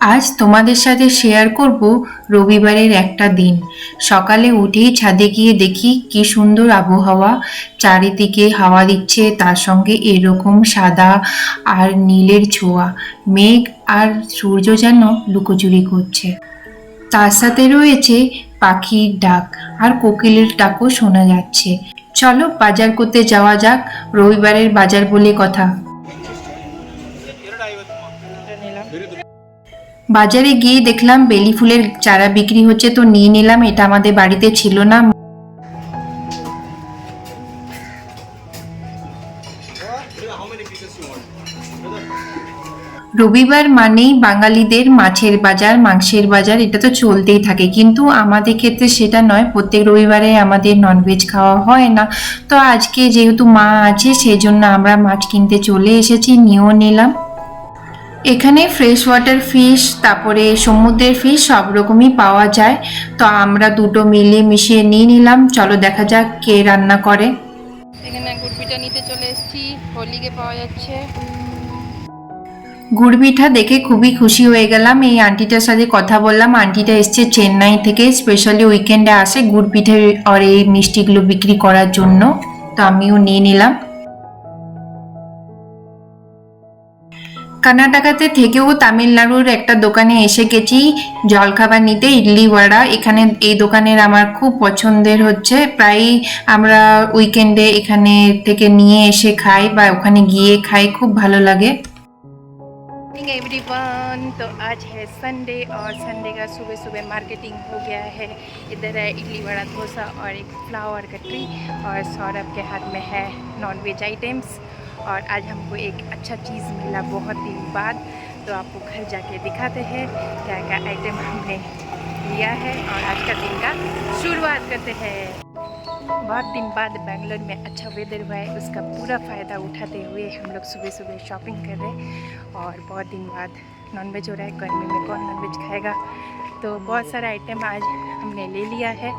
আজ তোমাদের সাথে শেয়ার করব রবিবারের একটা দিন। সকালে উঠেই ছাদে গিয়ে দেখি কি সুন্দর আবহাওয়া, চারিদিকে হাওয়া দিচ্ছে, তার সঙ্গে এরকম সাদা আর নীলের ছোঁয়া, মেঘ আর সূর্য যেন লুকোচুরি করছে। তার সাথে রয়েছে পাখির ডাক আর কোকিলের ডাকও শোনা যাচ্ছে। চলো বাজার করতে যাওয়া যাক, রবিবারের বাজার বলে কথা। বাজারে গিয়ে দেখলাম বেলি ফুলের চারা বিক্রি হচ্ছে, তো নিয়ে নিলাম, এটা আমাদের বাড়িতে ছিল না। রবিবার মানেই বাঙালিদের মাছের বাজার, মাংসের বাজার, এটা তো চলতেই থাকে। কিন্তু আমাদের ক্ষেত্রে সেটা নয়, প্রত্যেক রবিবারে আমাদের ননভেজ খাওয়া হয় না। তো আজকে যেহেতু মা আছে সেই জন্য আমরা মাছ কিনতে চলে এসেছি, নিয়েও নিলাম। এখানে ফ্রেশ ওয়াটার ফিশ তারপরে সমুদ্রের ফিশ সব রকমই পাওয়া যায়। তো আমরা দুটো মিলিয়ে মিশিয়ে নিয়ে নিলাম। চলো দেখা যাক কে রান্না করে। এখানে গুড়পিটা নিতে চলে এসেছি। হোলিকে পাওয়া যাচ্ছে। গুড় পিঠা দেখে খুবই খুশি হয়ে গেলাম। এই আন্টিটার সাথে কথা বললাম। আন্টিটা এসছে চেন্নাই থেকে স্পেশালি উইকেন্ডে আসে গুড় পিঠে আর এই মিষ্টিগুলো বিক্রি করার জন্য। তো আমিও নিয়ে নিলাম। কর্ণাটকাতে থেকেও তামিলনাড়ুর একটা দোকানে এসে গেছি জলখাবার নিতে ইডলি বড়া এখানে এই দোকানের আমার খুব পছন্দের হচ্ছে প্রায়ই আমরা উইকেন্ডে এখানে থেকে নিয়ে এসে খাই বা ওখানে গিয়ে খাই খুব ভালো লাগে मॉर्निंग एवरीवन तो आज है संडे और संडे का सुबह सुबह मार्केटिंग हो गया है इधर है इडली वड़ा डोसा और एक फ्लावर का ट्री और सौरभ के हाथ में है नॉन वेज आइटम्स और आज हमको एक अच्छा चीज़ मिला बहुत दिन बाद। तो आपको घर जाके दिखाते हैं क्या क्या आइटम हमने लिया है और आज का दिन का शुरुआत करते हैं। बहुत दिन बाद बेंगलोर में अच्छा वेदर हुआ है, उसका पूरा फ़ायदा उठाते हुए हम लोग सुबह सुबह शॉपिंग कर रहे और बहुत दिन बाद नॉनवेज हो रहा है गर्मी में कौन नॉनवेज खाएगा? तो बहुत सारा आइटम आज हमने ले लिया है।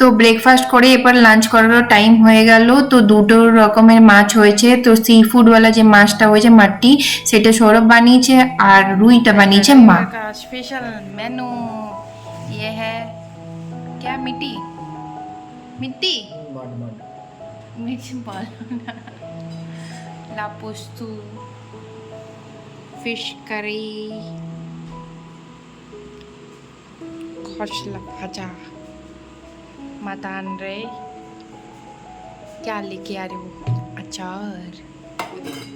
তো ব্রেকফাস্ট করে এবার লাঞ্চ করারও টাইম হয়ে গেল তো দুটো রকমের মাছ হয়েছে তো সি ফুডওয়ালা যে মাছটা হয়েছে মাটি সেটা সৌরভ বানিয়েছে আর রুইটা বানিয়েছে মা बेंगलोर का स्पेशल मेनू ये है क्या मिट्टी मिट्टी मिर्च बॉल लापोस्तु फिश करी खसला भाजा मदान रे क्या लेके आ रहे हो अचार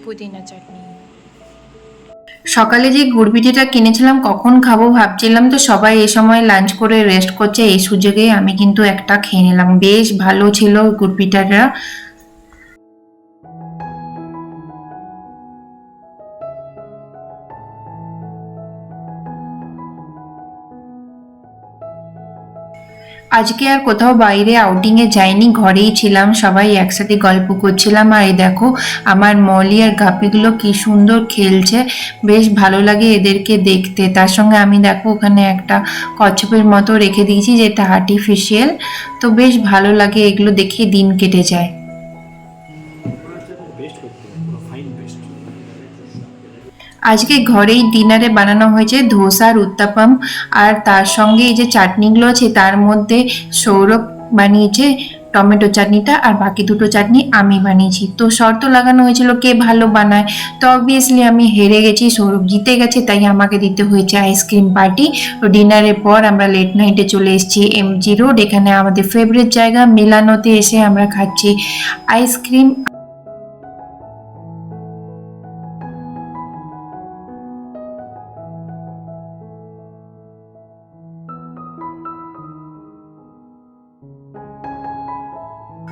पुदीना चटनी সকালে যে গুড় পিঠেটা কিনেছিলাম কখন খাবো ভাবছিলাম তো সবাই এই সময় লাঞ্চ করে রেস্ট করছে এই সুযোগে আমি কিন্তু একটা খেয়ে নিলাম বেশ ভালো ছিল গুড় পিঠাটা আজকে আর কোথাও বাইরে আউটিংয়ে যাইনি, ঘরেই ছিলাম, সবাই একসাথে গল্প করছিলাম। আর এই দেখো, আমার মলি আর গাপিগুলো কি সুন্দর খেলছে, বেশ ভালো লাগে এদেরকে দেখতে। তার সঙ্গে আমি দেখো, ওখানে একটা কচ্ছপের মতো রেখে দিয়েছি, যেটা আর্টিফিশিয়াল তো বেশ ভালো লাগে এগুলো দেখে দিন কেটে যায়। আজকে ঘরেই ডিনারে বানানো হয়েছে ধোসা আর উত্তাপাম, আর তার সঙ্গে এই যে চাটনিগুলো আছে, তার মধ্যে সৌরভ বানিয়েছে টমেটো চাটনিটা, আর বাকি দুটো চাটনি আমি বানিয়েছি। তো শর্ত লাগানো হয়েছিল কে ভালো বানায়। তো অবভিয়াসলি আমি হেরে গেছি, সৌরভ জিতে গেছে, তাই আমাকে দিতে হয়েছে আইসক্রিম পার্টি তো ডিনারের পর আমরা লেট নাইটে চলে এসেছি এমজি রোড এখানে আমাদের ফেভারিট জায়গা, মিলানোতে এসে আমরা খাচ্ছি আইসক্রিম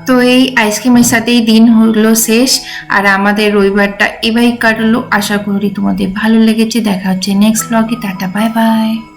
তো এই আইসক্রিমের সাথেই দিন হলো শেষ। আর আমাদের রবিবারটা এবারই কাটলো। আশা করি তোমাদের ভালো লেগেছে। দেখা হচ্ছে নেক্সট ব্লগে টাটা বাই বাই